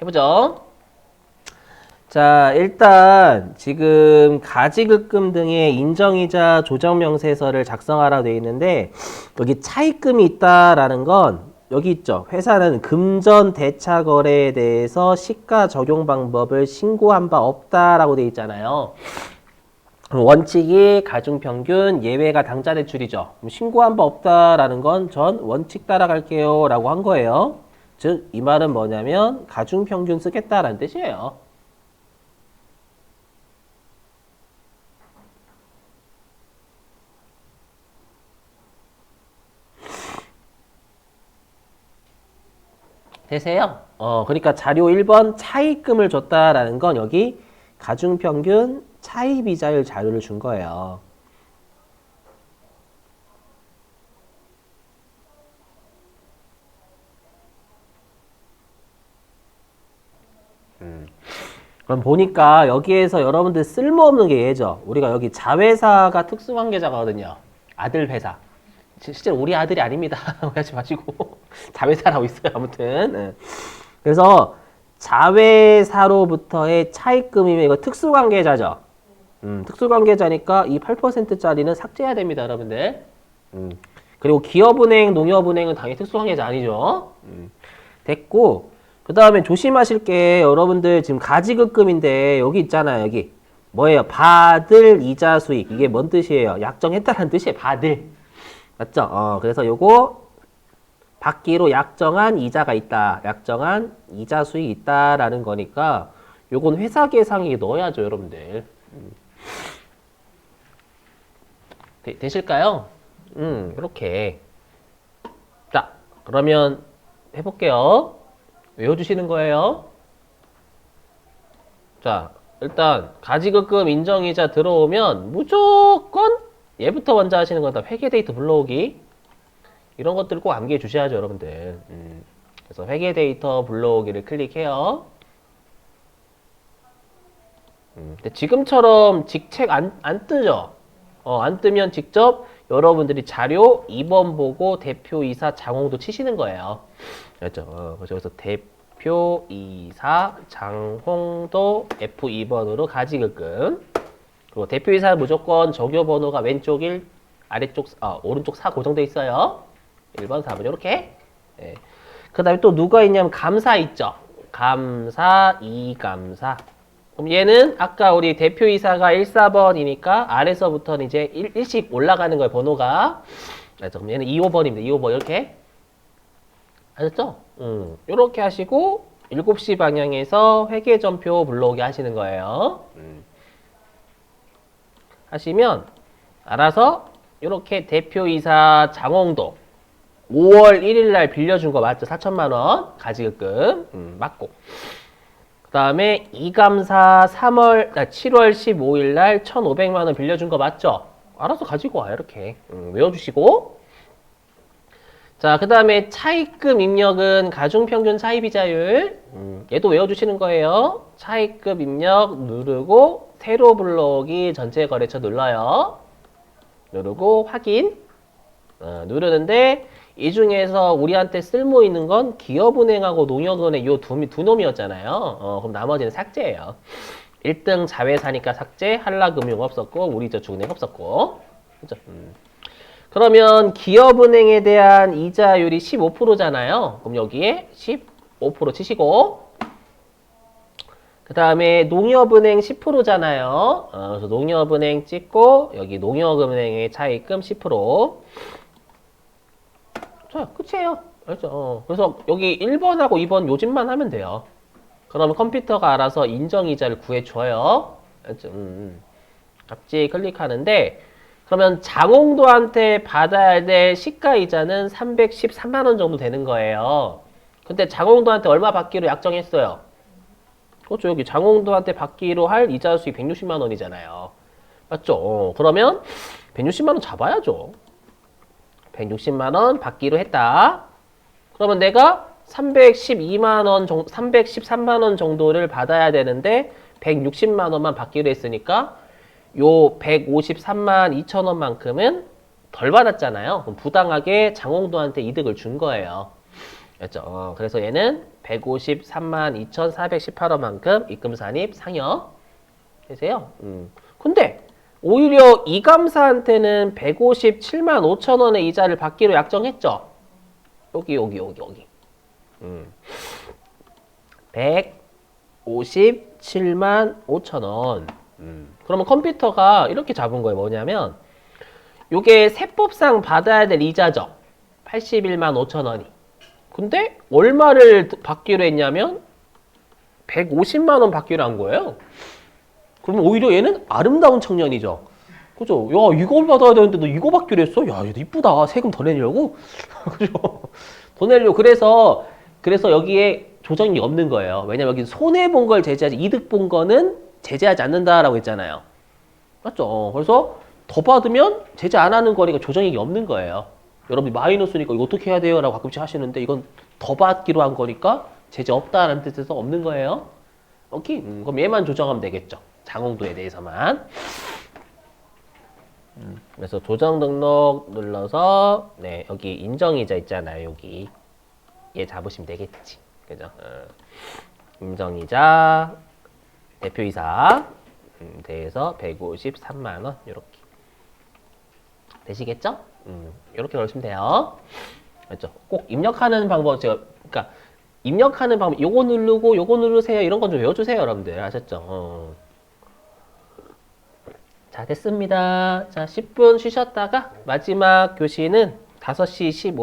해보죠. 자, 일단 지금 가지급금 등의 인정이자 조정명세서를 작성하라 되어 있는데 여기 차입금이 있다라는 건 여기 있죠. 회사는 금전 대차 거래에 대해서 시가 적용 방법을 신고한 바 없다라고 되어 있잖아요. 원칙이 가중 평균, 예외가 당자 대출이죠. 신고한 바 없다라는 건 전 원칙 따라갈게요 라고 한 거예요. 즉, 이 말은 뭐냐면 가중평균 쓰겠다라는 뜻이에요. 되세요? 어, 그러니까 자료 1번 차입금을 줬다라는 건 여기 가중평균 차입이자율 자료를 준 거예요. 그럼 보니까 여기에서 여러분들 쓸모없는 게 얘죠. 우리가 여기 자회사가 특수관계자거든요. 아들 회사. 시- 실제로 우리 아들이 아닙니다. 하지 마시고 자회사라고 있어요. 아무튼 네. 그래서 자회사로부터의 차입금이면 이거 특수관계자죠. 음, 특수관계자니까 이 8%짜리는 삭제해야 됩니다, 여러분들. 음. 그리고 기업은행, 농협은행은 당연히 특수관계자 아니죠. 음. 됐고 그 다음에 조심하실 게 여러분들 지금 가지급금인데 여기 있잖아요, 여기 뭐예요? 받을 이자 수익 이게 뭔 뜻이에요? 약정했다는 뜻이에요, 받을. 맞죠? 어, 그래서 요거 받기로 약정한 이자가 있다. 약정한 이자 수익이 있다라는 거니까 요건 회사 계상에 넣어야죠, 여러분들. 음. 되, 되실까요? 음, 이렇게. 자, 그러면 해볼게요. 외워주시는 거예요. 자, 일단 가지급금 인정이자 들어오면 무조건 얘부터 먼저 하시는 건다 회계 데이터 불러오기. 이런 것들 꼭 암기해 주셔야죠 여러분들. 음, 그래서 회계 데이터 불러오기를 클릭해요. 음, 근데 지금처럼 직책 안, 안 뜨죠? 어, 안 뜨면 직접 여러분들이 자료 2번 보고 대표이사 장홍도 치시는 거예요 그렇죠 어, 그래서 대표이사 장홍도 F2번으로 가지급금 그리고 대표이사 무조건 적요 번호가 왼쪽 1, 아래쪽, 아, 오른쪽 4 고정돼 있어요. 1번, 4번, 이렇게. 예. 그 다음에 또 누가 있냐면 감사 있죠. 감사, 이감사. 그럼 얘는 아까 우리 대표이사가 1, 4번이니까 아래서부터는 이제 1, 1씩 올라가는 거예요, 번호가. 그래서 그럼 얘는 2, 5번입니다. 2, 5번, 이렇게. 아셨죠? 음, 요렇게 하시고, 7시 방향에서 회계전표 불러오게 하시는 거예요. 음. 하시면 알아서 이렇게 대표이사 장홍도 5월 1일 날 빌려준 거 맞죠? 4천만 원 가지급금 음, 맞고 그 다음에 이감사 3월 아, 7월 15일 날 1,500만 원 빌려준 거 맞죠? 알아서 가지고 와요 이렇게 음, 외워주시고 자, 그 다음에 차입금 입력은 가중평균 차입이자율. 음, 얘도 외워주시는 거예요. 차입금 입력 누르고 새로 불러오기 전체 거래처 눌러요. 누르고 확인. 어, 누르는데 이 중에서 우리한테 쓸모 있는 건 기업은행하고 농협은행 요두 두 놈이었잖아요. 어, 그럼 나머지는 삭제예요. 1등 자회사니까 삭제, 한라금융 없었고 우리저축은행 없었고. 그죠? 음. 그러면 기업은행에 대한 이자율이 15%잖아요. 그럼 여기에 15% 치시고 그 다음에 농협은행 10%잖아요. 어, 그래서 농협은행 찍고 여기 농협은행의 차입금 10%. 자, 끝이에요. 알죠? 어, 그래서 여기 1번하고 2번 요집만 하면 돼요. 그러면 컴퓨터가 알아서 인정이자를 구해줘요. 알죠? 음, 음. 갑자기 클릭하는데 그러면 장홍도한테 받아야 될 시가이자는 313만 원 정도 되는 거예요. 근데 장홍도한테 얼마 받기로 약정했어요? 그렇죠. 여기 장홍도한테 받기로 할 이자 수익 160만 원이잖아요. 맞죠? 어, 그러면 160만 원 잡아야죠. 160만 원 받기로 했다. 그러면 내가 312만 원 정도, 313만 원 정도를 받아야 되는데 160만 원만 받기로 했으니까 요 153만 2천 원만큼은 덜 받았잖아요. 그럼 부당하게 장홍도한테 이득을 준 거예요. 였죠. 어, 그래서 얘는 153만 2,418원만큼 입금 산입 상여 되세요. 음. 근데 오히려 이감사한테는 157만 5천 원의 이자를 받기로 약정했죠. 여기 여기 여기 여기. 음. 157만 5천 원. 음. 그러면 컴퓨터가 이렇게 잡은 거예요. 뭐냐면 요게 세법상 받아야 될 이자죠. 81만 5천 원이. 근데 얼마를 받기로 했냐면 150만 원 받기로 한 거예요. 그러면 오히려 얘는 아름다운 청년이죠. 그죠? 야, 이걸 받아야 되는데 너 이거 받기로 했어? 야, 얘도 이쁘다. 세금 더 내려고? 그죠? 더 내려고. 그래서, 그래서 여기에 조정이 없는 거예요. 왜냐면 여기 손해본 걸 제재하지, 이득 본 거는 제재하지 않는다라고 했잖아요. 맞죠? 어, 그래서 더 받으면 제재 안 하는 거니까 조정액이 없는 거예요. 여러분이 마이너스니까 이거 어떻게 해야 돼요? 라고 가끔씩 하시는데 이건 더 받기로 한 거니까 제재 없다라는 뜻에서 없는 거예요. 오케이? 음, 그럼 얘만 조정하면 되겠죠. 장홍도에 대해서만. 음, 그래서 조정 등록 눌러서 네 여기 인정이자 있잖아요. 여기 얘 잡으시면 되겠지. 그죠? 어. 인정이자 대표이사 음, 대해서 153만 원 이렇게 되시겠죠? 음, 이렇게 넣으시면 돼요. 맞죠? 꼭 입력하는 방법 제가 그러니까 입력하는 방법 요거 누르고 요거 누르세요 이런 건 좀 외워주세요 여러분들 아셨죠? 어. 자 됐습니다. 자 10분 쉬셨다가 마지막 교시는 5시 15분